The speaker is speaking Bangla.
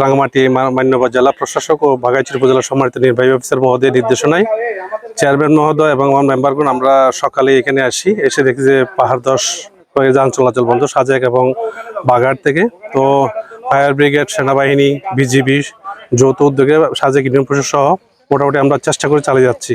রাঙামাটি মা- মান্যবর জেলা প্রশাসক ও বাগাইচুর উপজেলা সম্মানিত নির্বাহী অফিসার মহোদয়ের নির্দেশনায় চেয়ারম্যান মহোদয় এবং আমার মেম্বারগণ আমরা সকালে এখানে আসি। এসে দেখি যে পাহাড় দশ হয়ে যান, চলাচল বন্ধ, সাজেক এবং বাগার থেকে। তো ফায়ার ব্রিগেড, সেনাবাহিনী, বিজিবি, যৌথ উদ্যোগে সাজেক ইউনিয়ন পরিষদ সহ মোটামুটি আমরা চেষ্টা করে চালিয়ে যাচ্ছি।